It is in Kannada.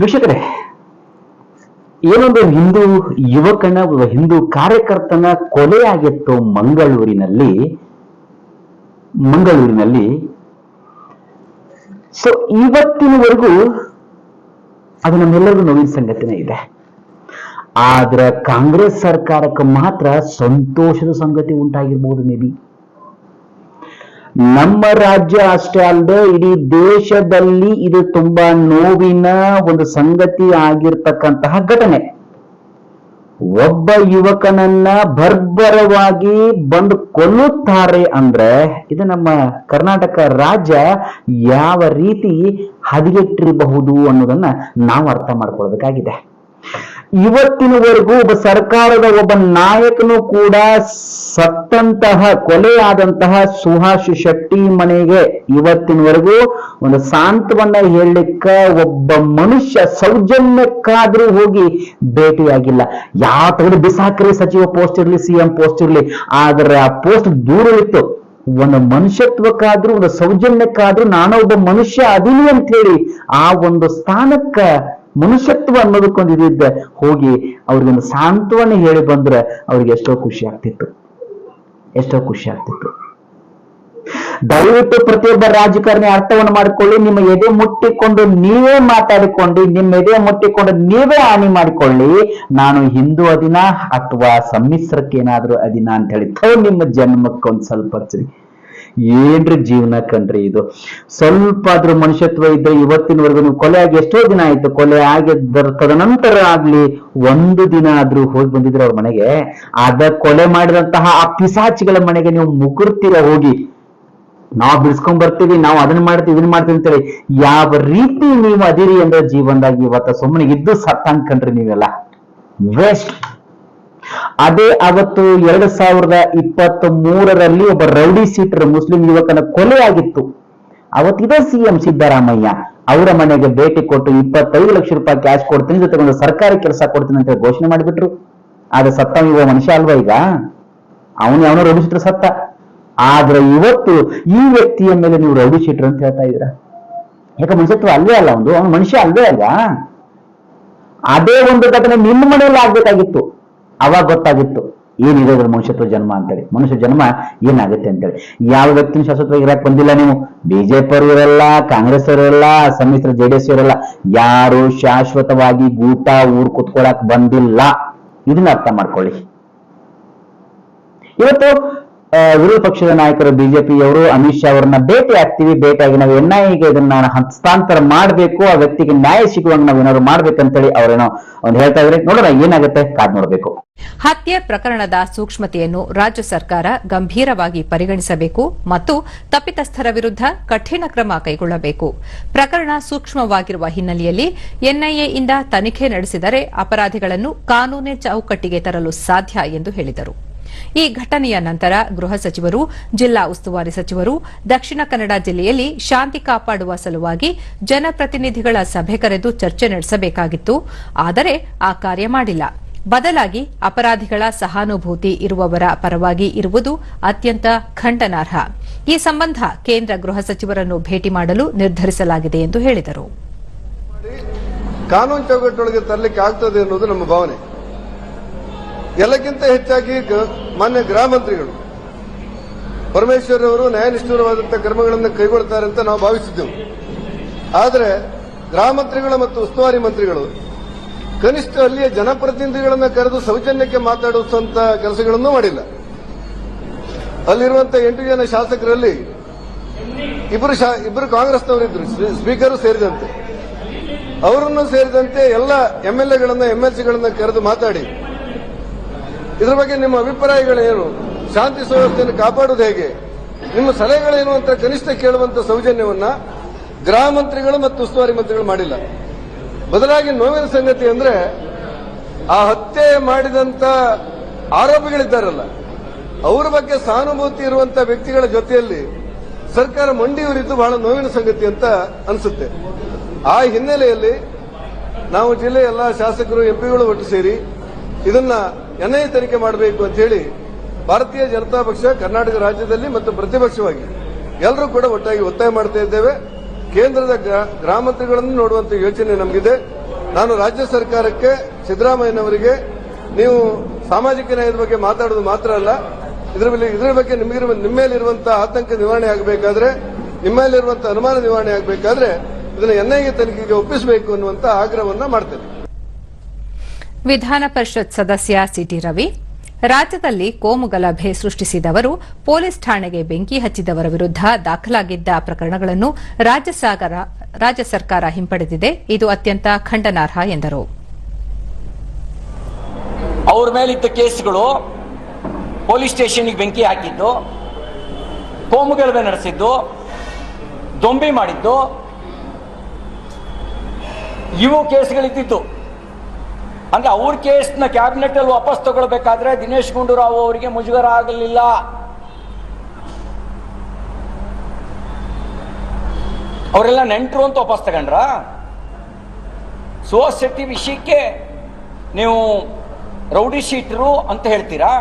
ವೀಕ್ಷಕರೇ, ಏನೊಂದು ಹಿಂದೂ ಯುವಕನ ಹಿಂದೂ ಕಾರ್ಯಕರ್ತನ ಕೊಲೆಯಾಗಿತ್ತು ಮಂಗಳೂರಿನಲ್ಲಿ. ಮಂಗಳೂರಿನಲ್ಲಿ. ಸೊ ಇವತ್ತಿನವರೆಗೂ ಅದು ನಮ್ಮೆಲ್ಲರಿಗೂ ನೋವಿನ ಸಂಗತಿನೇ ಇದೆ. ಆದ್ರೆ ಕಾಂಗ್ರೆಸ್ ಸರ್ಕಾರಕ್ಕೆ ಮಾತ್ರ ಸಂತೋಷದ ಸಂಗತಿ ಉಂಟಾಗಿರ್ಬೋದು ಮೇ ಬಿ ನಮ್ಮ ರಾಜ್ಯ ಅಷ್ಟೇ ಅಲ್ಲದೆ ಇಡೀ ದೇಶದಲ್ಲಿ ಇದು ತುಂಬಾ ನೋವಿನ ಒಂದು ಸಂಗತಿ ಆಗಿರ್ತಕ್ಕಂತಹ ಘಟನೆ. ಒಬ್ಬ ಯುವಕನನ್ನ ಬರ್ಬರವಾಗಿ ಬಂದು ಕೊಲ್ಲುತ್ತಾರೆ ಅಂದ್ರೆ ಇದು ನಮ್ಮ ಕರ್ನಾಟಕ ರಾಜ್ಯ ಯಾವ ರೀತಿ ಹದಗೆಟ್ಟಿರಬಹುದು ಅನ್ನೋದನ್ನ ನಾವು ಅರ್ಥ ಮಾಡ್ಕೊಳ್ಬೇಕಾಗಿದೆ. ಇವತ್ತಿನವರೆಗೂ ಒಬ್ಬ ಸರ್ಕಾರದ ಒಬ್ಬ ನಾಯಕನು ಕೂಡ ಸತ್ತಂತಹ, ಕೊಲೆಯಾದಂತಹ ಸುಹಾಸ್ ಶೆಟ್ಟಿ ಮನೆಗೆ ಇವತ್ತಿನವರೆಗೂ ಒಂದು ಸಾಂತ್ವನ ಹೇಳಲಿಕ್ಕ ಒಬ್ಬ ಮನುಷ್ಯ ಸೌಜನ್ಯಕ್ಕಾದ್ರೂ ಹೋಗಿ ಭೇಟಿಯಾಗಿಲ್ಲ. ಯಾವ ಬಿಸಾಕ್ರಿ ಸಚಿವ ಪೋಸ್ಟ್ ಇರ್ಲಿ ಸಿಎಂ ಪೋಸ್ಟ್ ಇರ್ಲಿ, ಆದ್ರೆ ಆ ಪೋಸ್ಟ್ ದೂರ ಇತ್ತು ಒಂದು ಮನುಷ್ಯತ್ವಕ್ಕಾದ್ರೂ, ಒಂದು ಸೌಜನ್ಯಕ್ಕಾದ್ರೂ ನಾನೊಬ್ಬ ಮನುಷ್ಯ ಅದೀನಿ ಅಂತ ಹೇಳಿ ಆ ಒಂದು ಸ್ಥಾನಕ್ಕ ಮನುಷ್ಯತ್ವ ಅನ್ನೋದಕ್ಕೊಂದು ಇದಿದ್ದ ಹೋಗಿ ಅವ್ರಿಗೊಂದು ಸಾಂತ್ವನ ಹೇಳಿ ಬಂದ್ರೆ ಅವ್ರಿಗೆ ಎಷ್ಟೋ ಖುಷಿ ಆಗ್ತಿತ್ತು. ಎಷ್ಟೋ ಖುಷಿ ಆಗ್ತಿತ್ತು. ದಯವಿಟ್ಟು ಪ್ರತಿಯೊಬ್ಬ ರಾಜಕಾರಣಿ ಅರ್ಥವನ್ನು ಮಾಡಿಕೊಳ್ಳಿ, ನಿಮ್ಮ ಎದೆ ಮುಟ್ಟಿಕೊಂಡು ನೀವೇ ಮಾತಾಡಿಕೊಂಡು, ನಿಮ್ಮ ಎದೆ ಮುಟ್ಟಿಕೊಂಡು ನೀವೇ ಹಾನಿ ಮಾಡಿಕೊಳ್ಳಿ. ನಾನು ಹಿಂದೂ ಅದಿನ ಅಥವಾ ಸಮ್ಮಿಶ್ರಕ್ಕೆ ಏನಾದ್ರೂ ಅದಿನ ಅಂತ ಹೇಳಿ ನಿಮ್ಮ ಜನ್ಮಕ್ಕೊಂದು ಸ್ವಲ್ಪ ಏನ್ರಿ ಜೀವನ ಕಣ್ರಿ ಇದು. ಸ್ವಲ್ಪ ಆದ್ರೂ ಮನುಷ್ಯತ್ವ ಇದ್ರೆ ಇವತ್ತಿನವರೆಗೂ ನೀವು ಕೊಲೆ ಆಗಿ ಎಷ್ಟೋ ದಿನ ಆಯ್ತು. ಕೊಲೆ ಆಗಿ ನಂತರ ಆಗ್ಲಿ ಒಂದು ದಿನ ಆದ್ರೂ ಹೋಗಿ ಬಂದಿದ್ರೆ ಅವ್ರ ಮನೆಗೆ ಅದ ಕೊಲೆ ಮಾಡಿದಂತಹ ಆ ಪಿಸಾಚಿಗಳ ಮನೆಗೆ ನೀವು ಮುಗುರ್ತೀರ ಹೋಗಿ. ನಾವು ಬಿಡಿಸ್ಕೊಂಡ್ ಬರ್ತೀವಿ, ನಾವು ಅದನ್ನ ಮಾಡ್ತೀವಿ ಇದನ್ನ ಮಾಡ್ತೀವಿ ಅಂತೇಳಿ ಯಾವ ರೀತಿ ನೀವು ಅದಿರಿ ಅಂದ್ರೆ ಜೀವನದಾಗ ಇವತ್ತ ಸುಮ್ಮನೆ ಇದ್ದು ಸತ್ತಂಗ್ ಕಣ್ರಿ ನೀವೆಲ್ಲ. ವೇಸ್ಟ್ ಅದೇ ಅವತ್ತು ಎರಡ್ ಸಾವಿರದ ಇಪ್ಪತ್ತ್ ಮೂರರಲ್ಲಿ ಒಬ್ಬ ರೌಡಿ ಸೀಟರ್ ಮುಸ್ಲಿಂ ಯುವಕನ ಕೊಲೆ ಆಗಿತ್ತು ಅವತ್ತಿದೆ ಸಿಎಂ ಸಿದ್ದರಾಮಯ್ಯ. ಅವರ ಮನೆಗೆ ಭೇಟಿ ಕೊಟ್ಟು ಇಪ್ಪತ್ತೈದು ಲಕ್ಷ ರೂಪಾಯಿ ಕ್ಯಾಶ್ ಕೊಡ್ತೀನಿ ಜೊತೆಗೆ ಒಂದು ಸರ್ಕಾರಿ ಕೆಲಸ ಕೊಡ್ತೀನಿ ಅಂತ ಘೋಷಣೆ ಮಾಡಿಬಿಟ್ರು. ಆದ್ರೆ ಸತ್ತ ಇವ ಮನುಷ್ಯ ಅಲ್ವಾ ಈಗ? ಅವನು ಅವನು ರೌಡಿ ಶೀಟರ್ ಸತ್ತ. ಆದ್ರೆ ಇವತ್ತು ಈ ವ್ಯಕ್ತಿಯ ಮೇಲೆ ನೀವು ರೌಡಿ ಸೀಟರ್ ಅಂತ ಹೇಳ್ತಾ ಇದ್ದೀರಾ? ಯಾಕೆ ಮನುಷ್ಯತ್ವ ಅಲ್ವೇ ಅಲ್ಲ ಒಂದು? ಅವನು ಮನುಷ್ಯ ಅಲ್ವೇ ಅಲ್ವಾ? ಅದೇ ಒಂದು ಘಟನೆ ನಿಮ್ಮ ಮನೆಯಲ್ಲಿ ಆಗ್ಬೇಕಾಗಿತ್ತು. ಅವಾಗ ಗೊತ್ತಾಗಿತ್ತು ಏನಿದೆ ಅದ್ರ ಮನುಷ್ಯತ್ವ ಜನ್ಮ ಅಂತೇಳಿ. ಮನುಷ್ಯ ಜನ್ಮ ಏನಾಗುತ್ತೆ ಅಂತೇಳಿ. ಯಾವ ವ್ಯಕ್ತಿನ ಶಾಶ್ವತವಾಗಿ ಇರಕ್ ಬಂದಿಲ್ಲ ನೀವು. ಬಿಜೆಪಿ ಅವರು ಇರಲ್ಲ ಕಾಂಗ್ರೆಸ್ ಅವರು ಇರಲ್ಲ ಸಮ್ಮಿಶ್ರ ಜೆ ಡಿ ಎಸ್ ಇರಲ್ಲ ಯಾರು ಶಾಶ್ವತವಾಗಿ ಗೂಟ ಊರ್ ಕುತ್ಕೊಳಕ್ ಬಂದಿಲ್ಲ. ಇದನ್ನ ಅರ್ಥ ಮಾಡ್ಕೊಳ್ಳಿ. ಇವತ್ತು ವಿರೋಧ ಪಕ್ಷದ ನಾಯಕರು ಬಿಜೆಪಿಯವರು ಅಮಿತ್ ಶಾ ಅವರನ್ನ ಭೇಟಿ ಆಗ್ತೀವಿ, ಭೇಟಿಯಾಗಿ ನಾವು ಎನ್ಗೆ ಇದನ್ನ ಹಸ್ತಾಂತರ ಮಾಡಬೇಕು, ಆ ವ್ಯಕ್ತಿಗೆ ನ್ಯಾಯ ಸಿಗುವಂಗ ನಾವು ಏನಾದ್ರು ಮಾಡ್ಬೇಕಂತೇಳಿ ಅವರೇನೋ ಒಂದು ಹೇಳ್ತಾ ಇದ್ರೆ. ನೋಡೋಣ ಏನಾಗುತ್ತೆ, ಕಾದ್ ನೋಡಬೇಕು. ಹತ್ಯೆ ಪ್ರಕರಣದ ಸೂಕ್ಷ್ಮತೆಯನ್ನು ರಾಜ್ಯ ಸರ್ಕಾರ ಗಂಭೀರವಾಗಿ ಪರಿಗಣಿಸಬೇಕು ಮತ್ತು ತಪ್ಪಿತಸ್ಥರ ವಿರುದ್ಧ ಕಠಿಣ ಕ್ರಮ ಕೈಗೊಳ್ಳಬೇಕು. ಪ್ರಕರಣ ಸೂಕ್ಷ್ಮವಾಗಿರುವ ಹಿನ್ನೆಲೆಯಲ್ಲಿ ಎನ್ಐಎಯಿಂದ ತನಿಖೆ ನಡೆಸಿದರೆ ಅಪರಾಧಿಗಳನ್ನು ಕಾನೂನಿನ ಚೌಕಟ್ಟಿಗೆ ತರಲು ಸಾಧ್ಯ ಎಂದು ಹೇಳಿದರು. ಈ ಘಟನೆಯ ನಂತರ ಗೃಹ ಸಚಿವರು, ಜಿಲ್ಲಾ ಉಸ್ತುವಾರಿ ಸಚಿವರು, ದಕ್ಷಿಣ ಕನ್ನಡ ಜಿಲ್ಲೆಯಲ್ಲಿ ಶಾಂತಿ ಕಾಪಾಡುವ ಸಲುವಾಗಿ ಜನಪ್ರತಿನಿಧಿಗಳ ಸಭೆ ಕರೆದು ಚರ್ಚೆ ನಡೆಸಬೇಕಾಗಿತ್ತು. ಆದರೆ ಆ ಕಾರ್ಯ ಮಾಡಿಲ್ಲ. ಬದಲಾಗಿ ಅಪರಾಧಿಗಳ ಸಹಾನುಭೂತಿ ಇರುವವರ ಪರವಾಗಿ ಇರುವುದು ಅತ್ಯಂತ ಖಂಡನಾರ್ಹ. ಈ ಸಂಬಂಧ ಕೇಂದ್ರ ಗೃಹ ಸಚಿವರನ್ನು ಭೇಟಿ ಮಾಡಲು ನಿರ್ಧರಿಸಲಾಗಿದೆ ಎಂದು ಹೇಳಿದರು. ಕಾನೂನು ಚೌಕಟ್ಟೊಳಗೆ ತರಲಿಕ್ಕೆ ಆಗ್ತದೆ ಅನ್ನೋದು ನಮ್ಮ ಭಾವನೆ. ಎಲ್ಲಕ್ಕಿಂತ ಹೆಚ್ಚಾಗಿ ಮಾನ್ಯ ಗೃಹ ಮಂತ್ರಿಗಳು ಪರಮೇಶ್ವರ್ ಅವರು ನ್ಯಾಯನಿಷ್ಠುರವಾದಂತಹ ಕ್ರಮಗಳನ್ನು ಕೈಗೊಳ್ತಾರೆ ಅಂತ ನಾವು ಭಾವಿಸಿದ್ದೆವು. ಆದರೆ ಗೃಹ ಮಂತ್ರಿಗಳು ಮತ್ತು ಉಸ್ತುವಾರಿ ಮಂತ್ರಿಗಳು ಕನಿಷ್ಠ ಅಲ್ಲಿಯ ಜನಪ್ರತಿನಿಧಿಗಳನ್ನು ಕರೆದು ಸೌಜನ್ಯಕ್ಕೆ ಮಾತಾಡುವಂತ ಕೆಲಸಗಳನ್ನು ಮಾಡಿಲ್ಲ. ಅಲ್ಲಿರುವಂತಹ ಎಂಟು ಜನ ಶಾಸಕರಲ್ಲಿ ಇಬ್ಬರು ಇಬ್ಬರು ಕಾಂಗ್ರೆಸ್ನವರಿದ್ದರು ಸ್ಪೀ- ಸ್ಪೀಕರ್ ಸೇರಿದಂತೆ. ಅವರನ್ನು ಸೇರಿದಂತೆ ಎಲ್ಲ ಎಂಎಲ್ಎಗಳನ್ನ ಎಂಎಲ್ಸಿಗಳನ್ನ ಕರೆದು ಮಾತಾಡಿ ಇದ್ರ ಬಗ್ಗೆ ನಿಮ್ಮ ಅಭಿಪ್ರಾಯಗಳೇನು? ಶಾಂತಿ ಸುವ್ಯವಸ್ಥೆಯನ್ನು ಕಾಪಾಡುವುದು ಹೇಗೆ? ನಿಮ್ಮ ಸಲಹೆಗಳೇನು ಅಂತ ಕನಿಷ್ಠ ಕೇಳುವಂತ ಸೌಜನ್ಯವನ್ನ ಗೃಹ ಮಂತ್ರಿಗಳು ಮತ್ತು ಉಸ್ತುವಾರಿ ಮಂತ್ರಿಗಳು ಮಾಡಿಲ್ಲ. ಬದಲಾಗಿ ನೋವಿನ ಸಂಗತಿ ಅಂದ್ರೆ ಆ ಹತ್ಯೆ ಮಾಡಿದಂತ ಆರೋಪಿಗಳಿದ್ದಾರಲ್ಲ, ಅವರ ಬಗ್ಗೆ ಸಹಾನುಭೂತಿ ಇರುವಂತ ವ್ಯಕ್ತಿಗಳ ಜೊತೆಯಲ್ಲಿ ಸರ್ಕಾರ ಮಂಡಿಯೂರಿದ್ದು ಬಹಳ ನೋವಿನ ಸಂಗತಿ ಅಂತ ಅನಿಸುತ್ತೆ. ಆ ಹಿನ್ನೆಲೆಯಲ್ಲಿ ನಾವು ಜಿಲ್ಲೆಯ ಎಲ್ಲ ಶಾಸಕರು, ಎಂಪಿಗಳು ಒಟ್ಟು ಸೇರಿ ಇದನ್ನ ಎನ್ಐ ತನಿಖೆ ಮಾಡಬೇಕು ಅಂತ ಹೇಳಿ ಭಾರತೀಯ ಜನತಾ ಪಕ್ಷ ಕರ್ನಾಟಕ ರಾಜ್ಯದಲ್ಲಿ ಮತ್ತು ಪ್ರತಿಪಕ್ಷವಾಗಿ ಎಲ್ಲರೂ ಕೂಡ ಒಟ್ಟಾಗಿ ಒತ್ತಾಯ ಮಾಡ್ತಾ ಇದ್ದೇವೆ. ಕೇಂದ್ರದ ಗ್ರಾ- ಗೃಹ ಮಂತ್ರಿಗಳನ್ನು ನೋಡುವಂತ ಯೋಚನೆ ನಮಗಿದೆ. ನಾನು ರಾಜ್ಯ ಸರ್ಕಾರಕ್ಕೆ ಸಿದ್ದರಾಮಯ್ಯನವರಿಗೆ ನೀವು ಸಾಮಾಜಿಕ ನ್ಯಾಯದ ಬಗ್ಗೆ ಮಾತಾಡೋದು ಮಾತ್ರ ಅಲ್ಲ, ಇದರ ಮೇಲೆ, ಇದರ ಬಗ್ಗೆ ನಿಮಗಿರುವ ನಿಮ್ಮೇಲಿರುವಂತಹ ಆತಂಕ ನಿವಾರಣೆ ಆಗಬೇಕಾದ್ರೆ ನಿಮ್ಮಲ್ಲಿರುವಂತಹ ಅನುಮಾನ ನಿವಾರಣೆ ಆಗಬೇಕಾದ್ರೆ ಇದನ್ನು ಎನ್ಐಎ ತನಿಖೆಗೆ ಒಪ್ಪಿಸಬೇಕು ಅನ್ನುವಂತ ಆಗ್ರಹವನ್ನು ಮಾಡ್ತೇನೆ. ವಿಧಾನ ಪರಿಷತ್ ಸದಸ್ಯ ಸಿಟಿ ರವಿ, ರಾಜ್ಯದಲ್ಲಿ ಕೋಮು ಗಲಭೆ ಸೃಷ್ಟಿಸಿದವರು, ಪೊಲೀಸ್ ಠಾಣೆಗೆ ಬೆಂಕಿ ಹಚ್ಚಿದವರ ವಿರುದ್ಧ ದಾಖಲಾಗಿದ್ದ ಪ್ರಕರಣಗಳನ್ನು ರಾಜ್ಯ ಸರ್ಕಾರ ಹಿಂಪಡೆದಿದೆ. ಇದು ಅತ್ಯಂತ ಖಂಡನಾರ್ಹ ಎಂದರು. ಅವ್ರ ಮೇಲಿದ್ದ ಕೇಸ್ಗಳು ಪೊಲೀಸ್ ಸ್ಟೇಷನ್ಗೆ ಬೆಂಕಿ ಹಾಕಿದ್ದು ಕೋಮುಗಲಭೆ ನಡೆಸಿದ್ದು, ದೊಂಬಿ ಮಾಡಿದ್ದು, ಇವು ಕೇಸ್ಗಳಿದ್ದಿದ್ದು ಅಂದ್ರೆ ಅವ್ರ ಕೇಸ್ನ ಕ್ಯಾಬಿನೆಟ್ ಅಲ್ಲಿ ವಾಪಸ್ ತಗೊಳ್ಬೇಕಾದ್ರೆ ದಿನೇಶ್ ಗುಂಡೂರಾವ್ ಅವರಿಗೆ ಮುಜುಗರ ಆಗಲಿಲ್ಲ ಅವರೆಲ್ಲ ನೆಂಟರು ಅಂತ ವಾಪಸ್ ತಗೊಂಡ್ರ? ಸೋಸೆಟ್ಟಿ ವಿಷಯಕ್ಕೆ ನೀವು ರೌಡಿ ಶೀಟ್ರು ಅಂತ ಹೇಳ್ತೀರಾ?